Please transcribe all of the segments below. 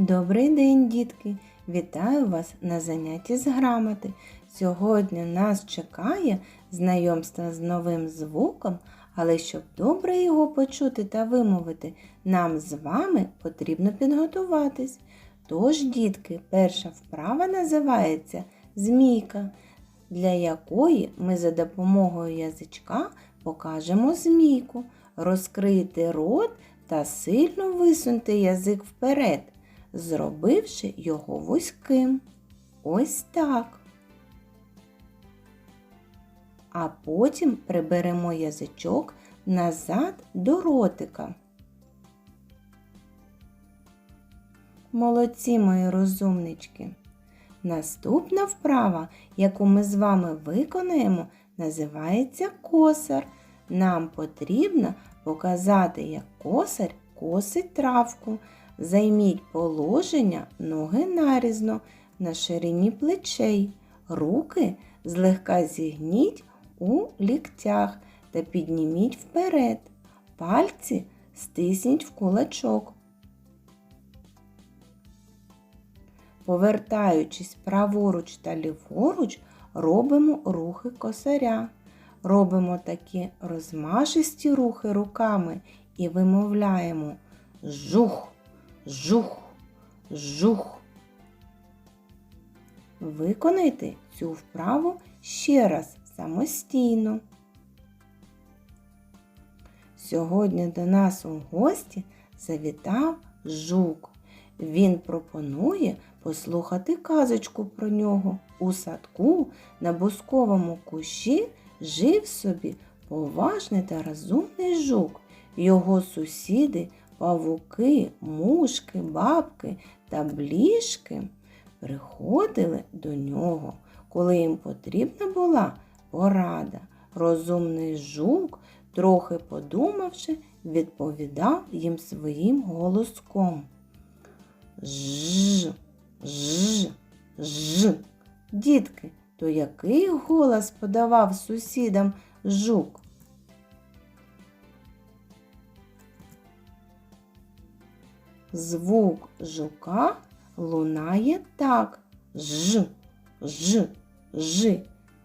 Добрий день, дітки! Вітаю вас на занятті з грамоти. Сьогодні нас чекає знайомство з новим звуком, але щоб добре його почути та вимовити, нам з вами потрібно підготуватись. Тож, дітки, перша вправа називається змійка, для якої ми за допомогою язичка покажемо змійку. Розкрийте рот та сильно висуньте язик вперед, зробивши його вузьким. Ось так. А потім приберемо язичок назад до ротика. Молодці мої розумнички. Наступна вправа, яку ми з вами виконаємо, називається косар. Нам потрібно показати, як косар косить травку. Займіть положення ноги нарізно на ширині плечей. Руки злегка зігніть у ліктях та підніміть вперед. Пальці стисніть в кулачок. Повертаючись праворуч та ліворуч, робимо рухи косаря. Робимо такі розмашисті рухи руками і вимовляємо жух, жух, жух. Виконайте цю вправу ще раз самостійно. Сьогодні до нас у гості завітав жук. Він пропонує послухати казочку про нього. У садку на бусковому кущі жив собі поважний та розумний жук. Його сусіди, павуки, мушки, бабки та бліжки приходили до нього, коли їм потрібна була порада. Розумний жук, трохи подумавши, відповідав їм своїм голоском. Ж, ж, ж. Дітки, то який голос подавав сусідам жук? Звук жука лунає так. Ж, ж, ж.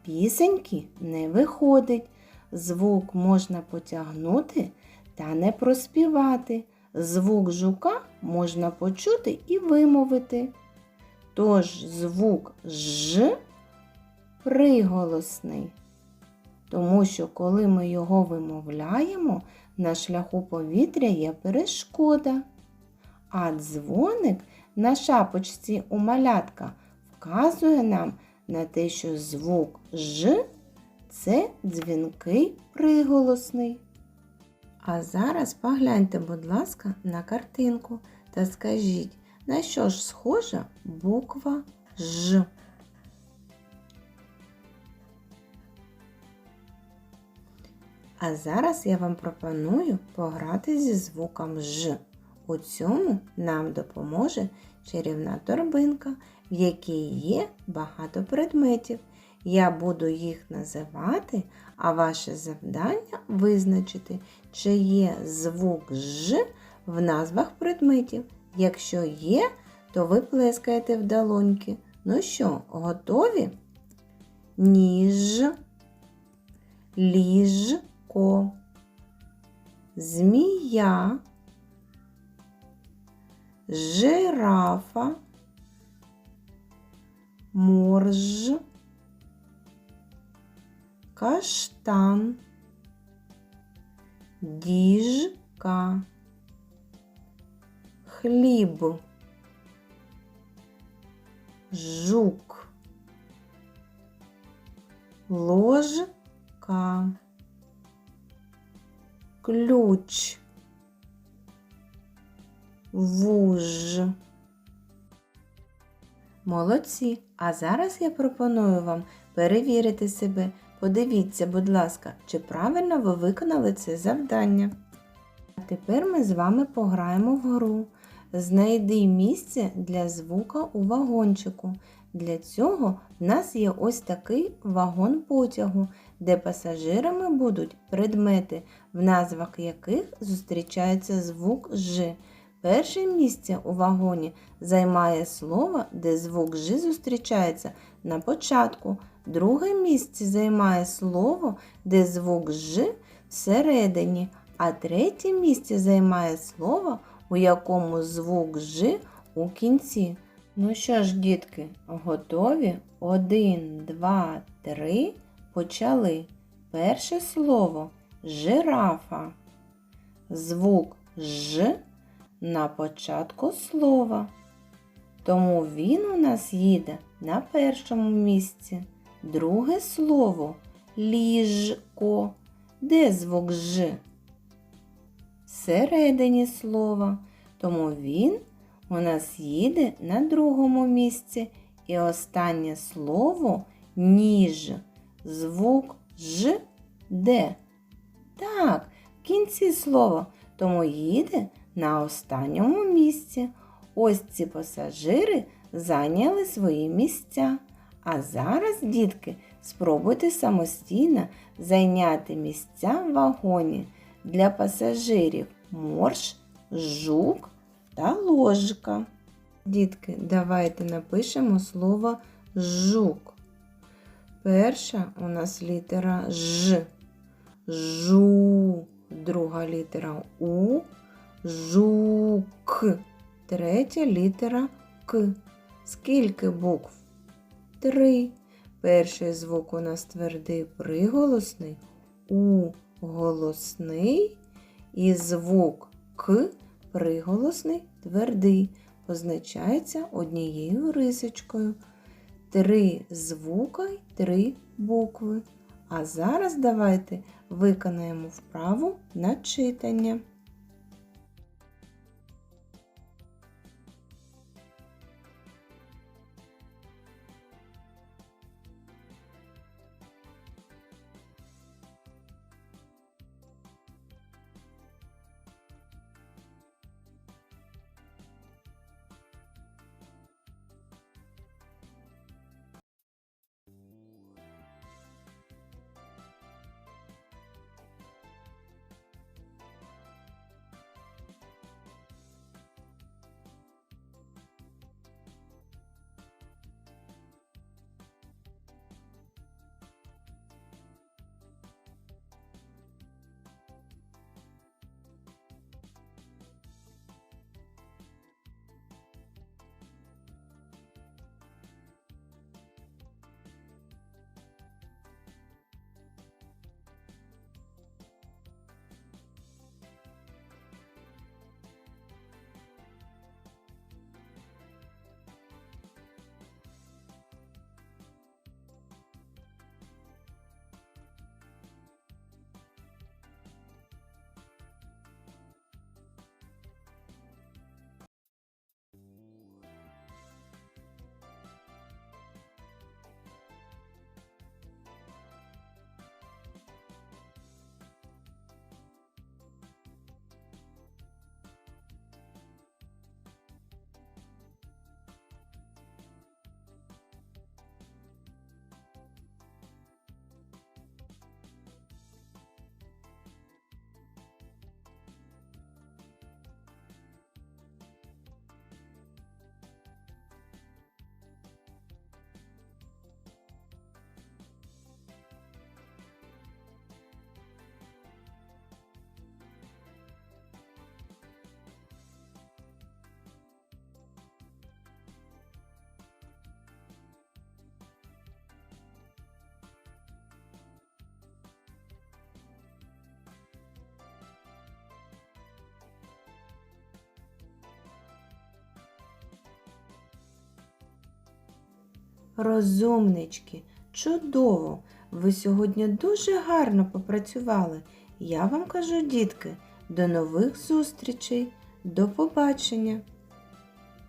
Пісеньки не виходить. Звук можна потягнути та не проспівати. Звук жука можна почути і вимовити. Тож звук ж приголосний. Тому що, коли ми його вимовляємо, на шляху повітря є перешкода. А дзвоник на шапочці у малятка вказує нам на те, що звук ж це дзвінкий приголосний. А зараз погляньте, будь ласка, на картинку та скажіть, на що ж схожа буква Ж. А зараз я вам пропоную пограти зі звуком Ж. У цьому нам допоможе чарівна торбинка, в якій є багато предметів. Я буду їх називати, а ваше завдання визначити, чи є звук Ж в назвах предметів. Якщо є, то ви плескаєте в долоньки. Ну що, готові? Ніж, ліжко, змія, жирафа, морж, каштан, діжка, хліб, жук, ложка, ключ, вуж. Молодці! А зараз я пропоную вам перевірити себе. Подивіться, будь ласка, чи правильно ви виконали це завдання. А тепер ми з вами пограємо в гру. Знайди місце для звука у вагончику. Для цього в нас є ось такий вагон потягу, де пасажирами будуть предмети, в назвах яких зустрічається звук Ж. Перше місце у вагоні займає слово, де звук Ж зустрічається на початку. Друге місце займає слово, де звук Ж всередині, а третє місце займає слово, у якому звук Ж у кінці. Ну що ж, дітки, готові? Один, два, три. Почали. Перше слово жирафа. Звук Ж на початку слова. Тому він у нас їде на першому місці. Друге слово ліжко. Де звук Ж? Всередині слова. Тому він у нас їде на другому місці. І останнє слово ніж. Звук Ж де? Так, в кінці слова. Тому їде на останньому місці. Ось ці пасажири зайняли свої місця. А зараз, дітки, спробуйте самостійно зайняти місця в вагоні для пасажирів морж, жук та ложка. Дітки, давайте напишемо слово жук. Перша у нас літера Ж. Жу. Друга літера У. Жук. Третя літера К. Скільки букв? Три. Перший звук у нас твердий приголосний, У голосний і звук К приголосний твердий. Позначається однією рисочкою. Три звука й три букви. А зараз давайте виконаємо вправу на читання. Розумнички, чудово! Ви сьогодні дуже гарно попрацювали. Я вам кажу, дітки, до нових зустрічей, до побачення!